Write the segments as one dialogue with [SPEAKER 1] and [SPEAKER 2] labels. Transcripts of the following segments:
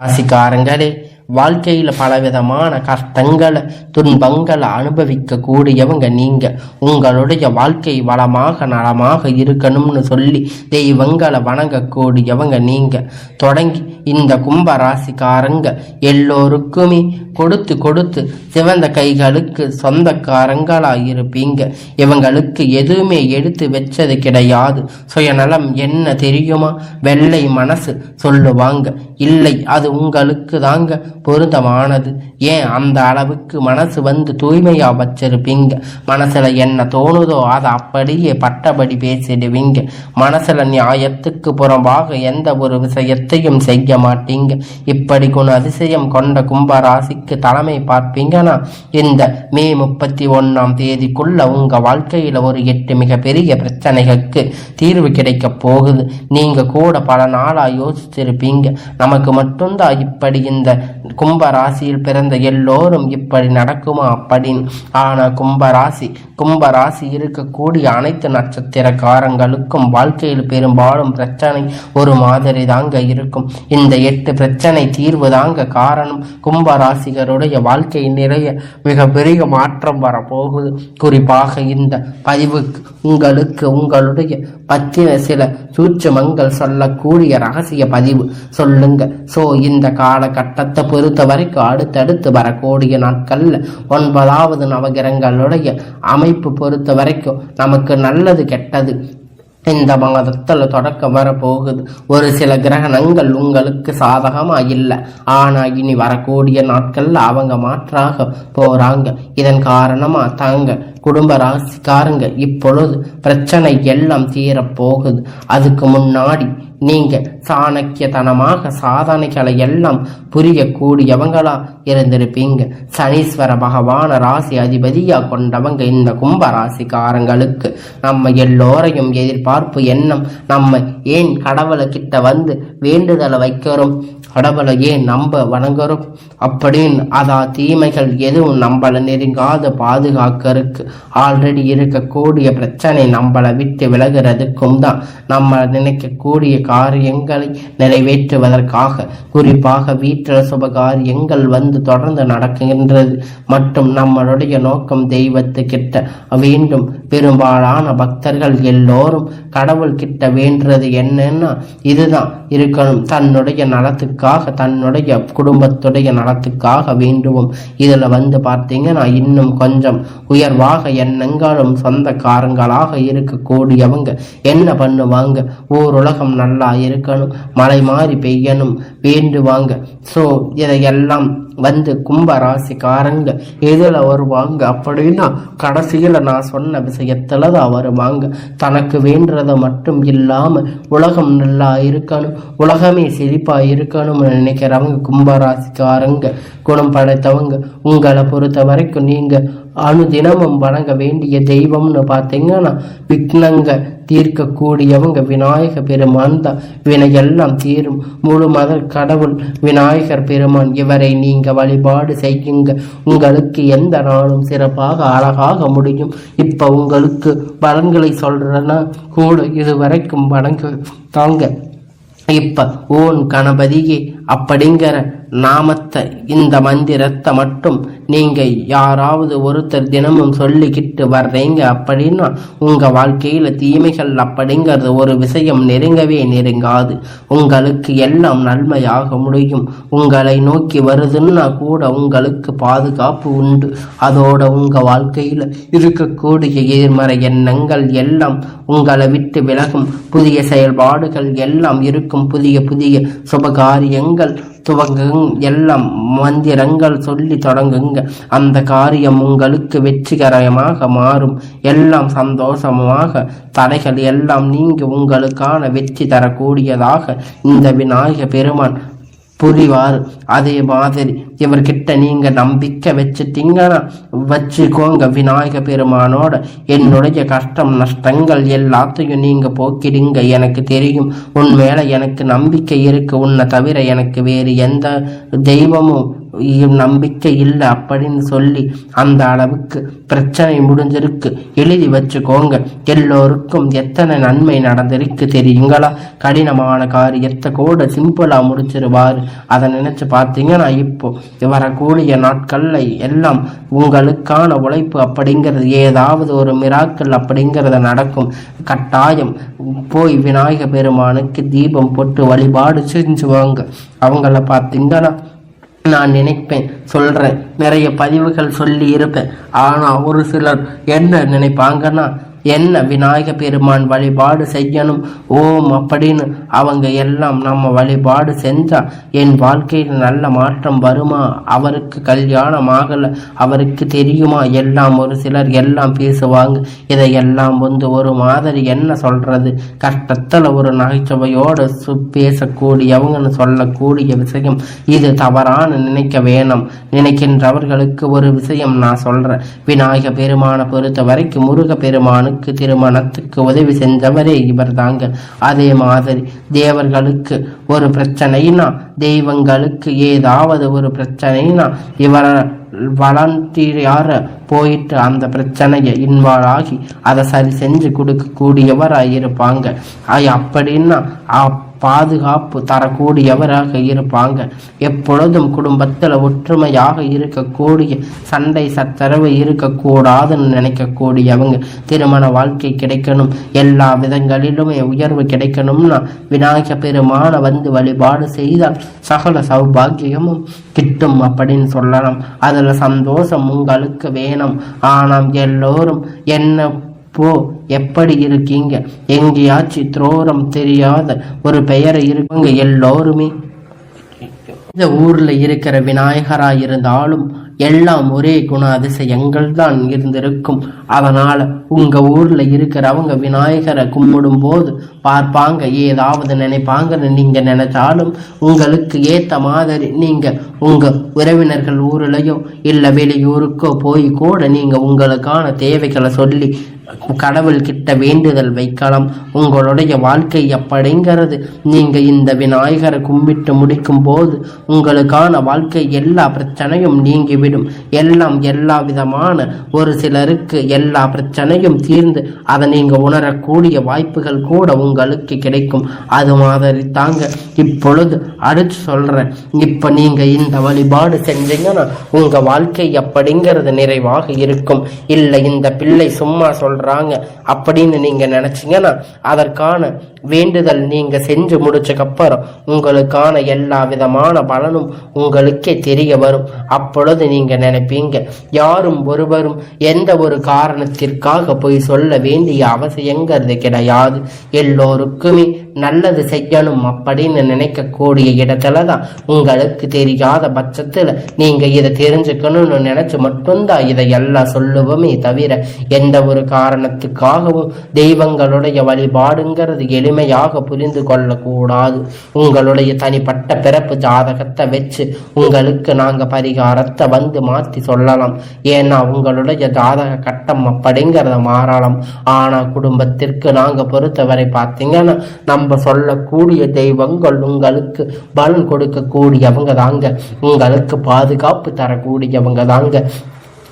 [SPEAKER 1] ராசிக்காரங்களே வாழ்க்கையில் பலவிதமான கஷ்டங்களை துன்பங்களை அனுபவிக்க கூடியவங்க நீங்க. உங்களுடைய வாழ்க்கை வளமாக நலமாக இருக்கணும்னு சொல்லி தெய்வங்களை வணங்கக்கூடியவங்க நீங்க. தொடங்கி இந்த கும்ப ராசிக்காரங்க எல்லோருக்குமே கொடுத்து கொடுத்து சிவந்த கைகளுக்கு சொந்தக்காரங்களாக இருப்பீங்க. இவங்களுக்கு எதுவுமே எடுத்து வச்சது கிடையாது. சுயநலம் என்ன தெரியுமா? வெள்ளை மனசு சொல்லுவாங்க. இல்லை அது உங்களுக்கு தாங்க பொருத்தமானது. ஏன்? அந்த அளவுக்கு மனசு வந்து தூய்மையா வச்சிருப்பீங்க. மனசுல என்ன தோணுதோ அதை அப்படியே பட்டபடி பேசிடுவீங்க. மனசுல நியாயத்துக்கு புறம்பாக எந்த ஒரு விஷயத்தையும் செய்ய மாட்டீங்க. இப்படி குண அதிசயம் கொண்ட கும்பராசிக்கு தலைமை பார்ப்பீங்கன்னா இந்த மே முப்பத்தி ஒன்னாம் தேதிக்குள்ள உங்க வாழ்க்கையில ஒரு எட்டு மிகப்பெரிய பிரச்சனைகளுக்கு தீர்வு கிடைக்க போகுது. நீங்க கூட பல நாளா யோசிச்சிருப்பீங்க. நமக்கு மட்டும்தான் இப்படி இந்த கும்ப ராசியில் பிறந்த எல்லோரும் இப்படி நடக்குமா? அப்படின்னு ஆனால் கும்ப ராசி கும்ப ராசி இருக்கக்கூடிய அனைத்து நட்சத்திரக்காரங்களுக்கும் வாழ்க்கையில் பெரும்பாலும் பிரச்சனை ஒரு மாதிரி தாங்க இருக்கும். இந்த எட்டு பிரச்சனை தீர்வு தாங்க காரணம். கும்ப ராசிகருடைய வாழ்க்கை நிறைய மிகப்பெரிய மாற்றம் வரப்போகுது. குறிப்பாக இந்த பதிவுக்கு உங்களுக்கு உங்களுடைய பத்தின சில சூட்சமங்கள் சொல்லக்கூடிய ரகசிய பதிவு. சொல்லுங்க. சோ இந்த காலகட்டத்தை பொறுத்த வரைக்கும் அடுத்தடுத்து வரக்கூடிய நாட்களில் ஒன்பதாவது நவகிரகங்களுடைய அமைப்பு பொறுத்த வரைக்கும் நமக்கு நல்லது கெட்டது இந்த மாதத்தில் தொடக்கம் வரப்போகுது. ஒரு சில கிரகணங்கள் உங்களுக்கு சாதகமாக இல்லை ஆனால் இனி வரக்கூடிய நாட்களில் அவங்க மாற்றாக போறாங்க. இதன் காரணமாக தாங்க குடும்ப ராசிக்காரங்க இப்பொழுது பிரச்சனை எல்லாம் தீரப்போகுது அதுக்கு முன்னாடி நீங்க சாணக்கியத்தனமாக சாதனைகளை எல்லாம் புரியக்கூடியவங்களா இருந்திருப்பீங்க. சனீஸ்வர பகவான ராசி அதிபதியா கொண்டவங்க இந்த கும்ப ராசிக்காரங்களுக்கு நம்ம எல்லோரையும் எதிர்பார்ப்பு எண்ணம் நம்ம ஏன் கடவுளை கிட்ட வந்து வேண்டுதலை வைக்கிறோம்? கடவுளையே நம்ப வணங்குறோம். அப்படின்னு அதா தீமைகள் எதுவும் நம்மளை நெருங்காத பாதுகாக்கறதுக்கு ஆல்ரெடி இருக்கக்கூடிய பிரச்சனை நம்மளை விட்டு விலகிறதுக்கும் தான். நம்ம நினைக்கக்கூடிய காரியங்களை நிறைவேற்றுவதற்காக குறிப்பாக வீட்டில் சுபகாரியங்கள் வந்து தொடர்ந்து நடக்கின்றது. மற்றும் நம்மளுடைய நோக்கம் தெய்வத்துக்கிட்ட வேண்டும். பெரும்பாலான பக்தர்கள் எல்லோரும் கடவுள் கிட்ட வேண்டுறது என்னன்னா இதுதான். இருக்கணும். தன்னுடைய நலத்துக்கு நலத்துக்காக தன்னுடைய குடும்பத்துடைய நலத்துக்காக வேண்டுவோம். இதில் வந்து பார்த்தீங்கன்னா இன்னும் கொஞ்சம் உயர்வாக எண்ணங்களும் சொந்தக்காரங்களாக இருக்கக்கூடியவங்க என்ன பண்ணுவாங்க? ஊருலகம் நல்லா இருக்கணும் மழை மாறி பெய்யணும் வேண்டுவாங்க. ஸோ இதையெல்லாம் வந்து கும்ப ராசிக்காரங்க எதில் வருவாங்க அப்படின்னா கடைசியில் நான் சொன்ன விஷயத்தில் தான் வருவாங்க. தனக்கு வேண்டதை மட்டும் இல்லாமல் உலகம் நல்லா இருக்கணும் உலகமே செழிப்பாக இருக்கணும்னு நினைக்கிறவங்க கும்ப ராசிக்காரங்க குணம் படைத்தவங்க உங்களை பொறுத்த வரைக்கும் நீங்கள் அனுதினமும் வணங்க வேண்டிய தெய்வம்னு பார்த்தீங்கன்னா விக்னங்க தீர்க்கக்கூடியவங்க விநாயக பெருமான் தான். வினையெல்லாம் தீரும். முழு மத கடவுள் விநாயகர் பெருமான் இவரை நீங்க வழிபாடு செய்யுங்க. உங்களுக்கு எந்த நாளும் சிறப்பாக அழகாக முடியும். இப்ப உங்களுக்கு பலன்களை சொல்றேன்னா கூட இதுவரைக்கும் வணங்க தாங்க. இப்ப ஓன் கணபதியே அப்படிங்கிற நாமத்தை இந்த மந்திரத்தை மட்டும் நீங்க யாராவது ஒருத்தர் தினமும் சொல்லிக்கிட்டு வர்றீங்க அப்படின்னா உங்க வாழ்க்கையில தீமைகள் அப்படிங்கிறது ஒரு விஷயம் நெருங்கவே நெருங்காது. உங்களுக்கு எல்லாம் நன்மையாக முடியும். உங்களை நோக்கி வருதுன்னா கூட உங்களுக்கு பாதுகாப்பு உண்டு. அதோட உங்க வாழ்க்கையில இருக்கக்கூடிய எதிர்மறை எண்ணங்கள் எல்லாம் உங்களை விட்டு விலகும். புதிய செயல்பாடுகள் எல்லாம் இருக்கும். புதிய புதிய சுபகாரியங்கள் துவங்குங்க எல்லாம் மந்திரங்கள் சொல்லி தொடங்குங்க. அந்த காரியம் உங்களுக்கு வெற்றிகரமாக மாறும். எல்லாம் சந்தோஷமாக தடைகள் எல்லாம் நீங்கி உங்களுக்கான வெற்றி தரக்கூடியதாக இந்த விநாயக பெருமான் புரிவார். அதே மாதிரி இவர்கிட்ட நீங்க நம்பிக்கை வச்சுட்டீங்கன்னா வச்சுக்கோங்க விநாயக பெருமானோட. என்னுடைய கஷ்டம் நஷ்டங்கள் எல்லாத்தையும் நீங்க போக்கிடுங்க. எனக்கு தெரியும். உன் மேல எனக்கு நம்பிக்கை இருக்கு. உன்னை தவிர எனக்கு வேறு எந்த தெய்வமும் நம்பிக்கை இல்லை அப்படின்னு சொல்லி அந்த அளவுக்கு பிரச்சனை முடிஞ்சிருக்கு. எழுதி வச்சுக்கோங்க. எல்லோருக்கும் எத்தனை நன்மை நடந்திருக்கு தெரியுங்களா? கடினமான காரியத்தை கூட சிம்பிளா முடிச்சிருவாரு. அதை நினைச்சு பார்த்தீங்கன்னா இப்போ வரக்கூடிய நாட்கள்ல எல்லாம் உங்களுக்கான உழைப்பு அப்படிங்கிறது ஏதாவது ஒரு மிராக்கள் அப்படிங்கிறத நடக்கும். கட்டாயம் போய் விநாயக பெருமானுக்கு தீபம் போட்டு வழிபாடு செஞ்சுவாங்க. அவங்கள பார்த்தீங்கன்னா நான் நினைப்பேன் சொல்கிறேன் நிறைய பதிவுகள் சொல்லி இருப்பேன். ஆனால் ஒரு சிலர் என்ன நினைப்பாங்கன்னா என்ன விநாயக பெருமான் வழிபாடு செய்யணும்? ஓம் அப்படின்னு அவங்க எல்லாம் நம்ம வழிபாடு செஞ்சா என் வாழ்க்கையில் நல்ல மாற்றம் வருமா? அவருக்கு கல்யாணம் ஆகலை. அவருக்கு தெரியுமா? எல்லாம் ஒரு சிலர் எல்லாம் பேசுவாங்க. இதையெல்லாம் வந்து ஒரு மாதிரி என்ன சொல்றது? கஷ்டத்தில் ஒரு நகைச்சுவையோடு சு பேசக்கூடியவங்கன்னு சொல்லக்கூடிய விஷயம். இது தவறான நினைக்க வேணும். நினைக்கின்றவர்களுக்கு ஒரு விஷயம் நான் சொல்றேன். விநாயக பெருமானை பொறுத்த வரைக்கும் முருக பெருமானுக்கு பெண்களுக்கு திருமணத்துக்கு உதவி செஞ்சவரே இவர் தாங்க. அதே மாதிரி தேவர்களுக்கு ஒரு பிரச்சனைனா தெய்வங்களுக்கு ஏதாவது ஒரு பிரச்சனைனா இவர வளர்ந்தியார போயிட்டு அந்த பிரச்சனையை இன்வால்வ் ஆகி அதை சரி செஞ்சு கொடுக்கக்கூடியவராக இருப்பாங்க அப்படின்னா பாதுகாப்பு தரக்கூடியவராக இருப்பாங்க. எப்பொழுதும் குடும்பத்தில் ஒற்றுமையாக இருக்கக்கூடிய சண்டை சச்சரவு இருக்கக்கூடாதுன்னு நினைக்கக்கூடியவங்க திருமண வாழ்க்கை கிடைக்கணும். எல்லா விதங்களிலுமே உயர்வு கிடைக்கணும்னா விநாயக பெருமான வந்து வழிபாடு செய்தால் சகல சௌபாகியமும் கிட்டும் அப்படின்னு சொல்லலாம். அதில் சந்தோஷம் உங்களுக்கு வேணும். ஆனால் எல்லோரும் என்ன போ எப்படி இருக்கீங்க? எங்கேயாச்சும் துரோரம் தெரியாத ஒரு பெயரை இருக்குங்க எல்லோருமே. இந்த ஊர்ல இருக்கிற விநாயகரா இருந்தாலும் எல்லாம் ஒரே குண அதிசயங்கள் தான் இருந்திருக்கும். அதனால உங்க ஊர்ல இருக்கிறவங்க விநாயகரை கும்பிடும் போது பார்ப்பாங்க ஏதாவது நினைப்பாங்கன்னு நீங்க நினைச்சாலும் உங்களுக்கு ஏத்த மாதிரி நீங்க உங்க உறவினர்கள் ஊர்லயோ இல்ல வெளியூருக்கோ போய் கூட நீங்க உங்களுக்கான தேவைகளை சொல்லி கடவுள் கிட்ட வேண்டுதல் வைக்கலாம். உங்களுடைய வாழ்க்கை எப்படிங்கிறது நீங்க இந்த விநாயகரை கும்பிட்டு முடிக்கும் போது உங்களுக்கான வாழ்க்கை எல்லா பிரச்சனையும் நீங்கிவிடும். எல்லாம் எல்லா விதமான ஒரு சிலருக்கு எல்லா பிரச்சனையும் தீர்ந்து அதை நீங்க உணரக்கூடிய வாய்ப்புகள் கூட உங்களுக்கு கிடைக்கும். அது மாதிரி தாங்க இப்பொழுது அடிச்சு சொல்றேன். இப்ப நீங்க இந்த வழிபாடு செஞ்சீங்கன்னா உங்க வாழ்க்கை எப்படிங்கிறது நிறைவாக இருக்கும். இல்லை இந்த பிள்ளை சும்மா சொல்றாங்க. அப்படின்னு நீங்க நினைச்சீங்கன்னா அதற்கான வேண்டுதல் நீங்க செஞ்சு முடிச்சக்கப்புறம் உங்களுக்கான எல்லா விதமான பலனும் உங்களுக்கே தெரிய வரும். அப்பொழுது நீங்க நினைப்பீங்க யாரும் ஒருவரும் எந்த ஒரு காரணத்திற்காக போய் சொல்ல வேண்டிய அவசியங்கிறது கிடையாது. எல்லோருக்குமே நல்லது செய்யணும் அப்படின்னு நினைக்கக்கூடிய இடத்துல தான் உங்களுக்கு தெரியாத பட்சத்தில் நீங்கள் இதை தெரிஞ்சுக்கணும்னு நினைச்சு மட்டும்தான் இதை எல்லாம் சொல்லுவோமே தவிர எந்த ஒரு காரணத்துக்காகவும் தெய்வங்களுடைய வழிபாடுங்கிறது முழுமையாக புரிந்து கொள்ளக்கூடாது. உங்களுடைய தனிப்பட்ட பிறப்பு ஜாதகத்தை வச்சு உங்களுக்கு நாங்கள் பரிகாரத்தை வந்து மாற்றி சொல்லலாம். ஏன்னா உங்களுடைய ஜாதக கட்டம் அப்படிங்கிறத மாறலாம். ஆனால் குடும்பத்திற்கு நாங்கள் பொறுத்தவரை பார்த்தீங்கன்னா நம்ம சொல்லக்கூடிய தெய்வங்கள் உங்களுக்கு பலன் கொடுக்கக்கூடியவங்க தாங்க. உங்களுக்கு பாதுகாப்பு தரக்கூடியவங்க தாங்க.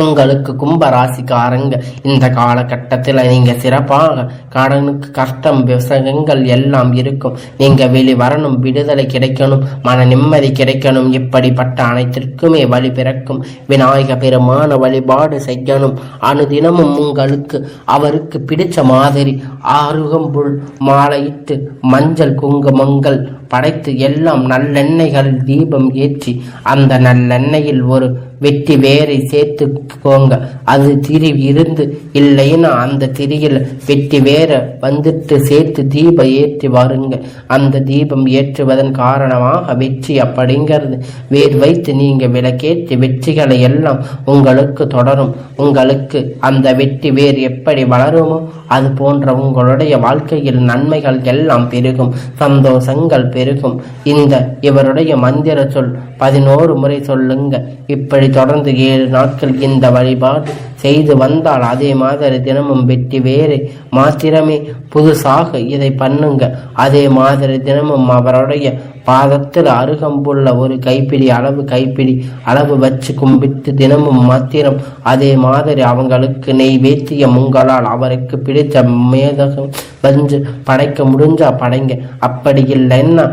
[SPEAKER 1] உங்களுக்கு கும்ப ராசிக்காரங்க இந்த காலகட்டத்தில் நீங்க சிறப்பாக கடனுக்கு கஷ்டம் விவசாயங்கள் எல்லாம் இருக்கும். நீங்க வெளி வரணும் விடுதலை கிடைக்கணும் மன நிம்மதி கிடைக்கணும். இப்படிப்பட்ட அனைத்திற்குமே வழி பிறக்கும். விநாயக பெருமான வழிபாடு செய்யணும். அனுதினமும் உங்களுக்கு அவருக்கு பிடிச்ச மாதிரி ஆருகம்புல் மாலையிட்டு மஞ்சள் குங்குமங்கள் படைத்து எல்லாம் நல்லெண்ணெய்கள் தீபம் ஏற்றி அந்த நல்லெண்ணெயில் ஒரு வெட்டி வேரை சேர்த்துக்கோங்க அது திரி இருந்து இல்லைன்னா அந்த திரியில் வெட்டி வேற வந்துட்டு சேர்த்து தீபம் ஏற்றி வருங்க. அந்த தீபம் ஏற்றுவதன் காரணமாக வெற்றி அப்படிங்கிறது. வேர் வைத்து நீங்க விளக்கேற்றி வெற்றிகளை எல்லாம் உங்களுக்கு தொடரும். உங்களுக்கு அந்த வெட்டி வேர் எப்படி வளருமோ அது போன்ற உங்களுடைய வாழ்க்கையில் நன்மைகள் எல்லாம் பெருகும் சந்தோஷங்கள் பெருகும். இந்த இவருடைய மந்திர சொல் பதினோரு முறை சொல்லுங்க. இப்படி தொடர்ந்து ஏழு நாட்கள் இந்த வழிபாடு செய்து வந்தால் அதே மாதிரி தினமும் வெற்றி வேறு மாத்திரமே. புதுசாக இதை பண்ணுங்க. அதே மாதிரி தினமும் அவருடைய பாதத்தில் அருகம்புள்ள ஒரு கைப்பிடி அளவு கைப்பிடி அளவு வச்சு கும்பிட்டு தினமும் மாத்திரம் அதே மாதிரி அவங்களுக்கு நெய்வேத்தியம் உங்களால் அவருக்கு பிடித்த மேதகம் பஞ்சு படைக்க முடிஞ்சா படைங்க. அப்படி இல்லைன்னா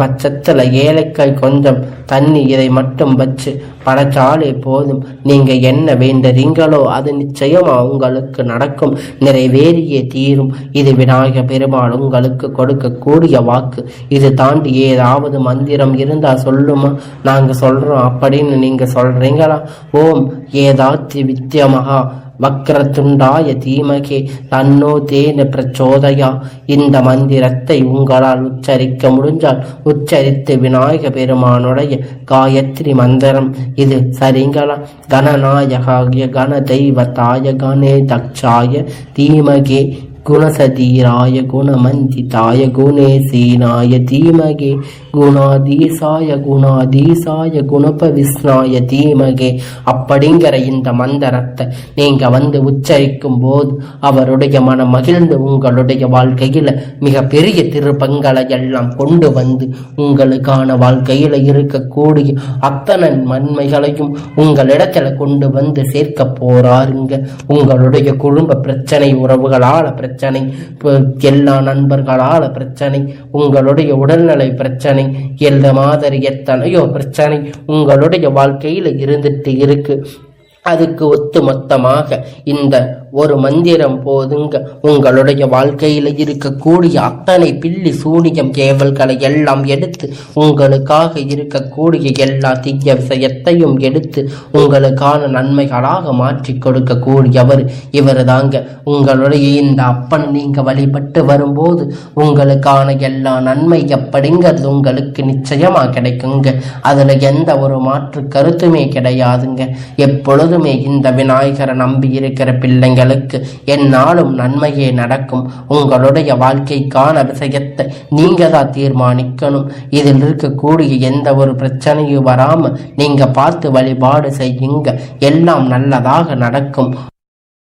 [SPEAKER 1] பட்சத்தில் ஏலக்காய் கொஞ்சம் தண்ணி இதை மட்டும் வச்சு படைச்சாலே போதும். நீங்க என்ன வேண்டுறீங்களோ அது நிச்சயமா உங்களுக்கு நடக்கும். நிறைவேறியே தீரும். இது விநாயக பெருமாள் உங்களுக்கு கொடுக்கக்கூடிய வாக்கு. இது தாண்டி ஏதாவது மந்திரம் இருந்தா சொல்லுமா? நாங்க சொல்றோம். அப்படின்னு நீங்க சொல்றீங்களா? ஓம். ஏதாத்தி வித்யமகா வக்ரத்துண்டாய தீமகே. தன்னோ தேன பிரச்சோதயா. இந்த மந்திரத்தை உங்களால் உச்சரிக்க முடிஞ்சால் உச்சரித்து விநாயக பெருமானுடைய காயத்ரி மந்திரம். இது சரிங்களா? கணநாயகாகிய கண தெய்வத்தாய கணே தக்ஷாய தீமகே. குணசதீராய குணமந்திதாய குணேசீனாய தீமகே குணாதீசாய குணாதீசாய குணபவிஸ்னாய தீமகே. அப்படிங்கிற இந்த மந்திரத்தை நீங்க வந்து உச்சரிக்கும் போது அவருடைய மனம் மகிழ்ந்து உங்களுடைய வாழ்க்கையில மிக பெரிய திருப்பங்களை எல்லாம் கொண்டு வந்து உங்களுக்கான வாழ்க்கையில இருக்கக்கூடிய அத்தனை நன்மைகளையும் உங்களிடத்துல கொண்டு வந்து சேர்க்க போறாருங்க. உங்களுடைய குடும்ப பிரச்சனை உறவுகளால பிரச்சனை பிரச்சனை. எல்லா நண்பர்களால் பிரச்சனை. உங்களுடைய உடல்நிலை பிரச்சனை. எந்த மாதிரி எத்தனையோ பிரச்சனை உங்களுடைய வாழ்க்கையில் இருந்துட்டு இருக்கு. அதுக்கு ஒத்து மொத்தமாக இந்த ஒரு மந்திரம் போதுங்க. உங்களுடைய வாழ்க்கையில் இருக்கக்கூடிய அத்தனை பில்லி சூனியம் கேவல்களை எல்லாம் எடுத்து உங்களுக்காக இருக்கக்கூடிய எல்லா தீய விஷயத்தையும் எடுத்து உங்களுக்கான நன்மைகளாக மாற்றி கொடுக்கக்கூடியவர் இவர் தாங்க உங்களுடைய இந்த அப்பன் நீங்க வழிபட்டு வரும்போது உங்களுக்கான எல்லா நன்மை எப்படிங்கிறது உங்களுக்கு நிச்சயமா கிடைக்குங்க. அதுல எந்த ஒரு மாற்று கருத்துமே கிடையாதுங்க. எப்பொழுதுமே இந்த விநாயகரை நம்பி இருக்கிற பிள்ளைங்க உங்களுக்கு என்னாலும் நன்மையே நடக்கும். உங்களுடைய வாழ்க்கைக்கான விஷயத்தை நீங்க தான் தீர்மானிக்கணும். இதில் இருக்கக்கூடிய எந்த ஒரு பிரச்சனையும் வராம நீங்க பார்த்து வழிபாடு செய்யுங்க. எல்லாம் நல்லதாக நடக்கும்.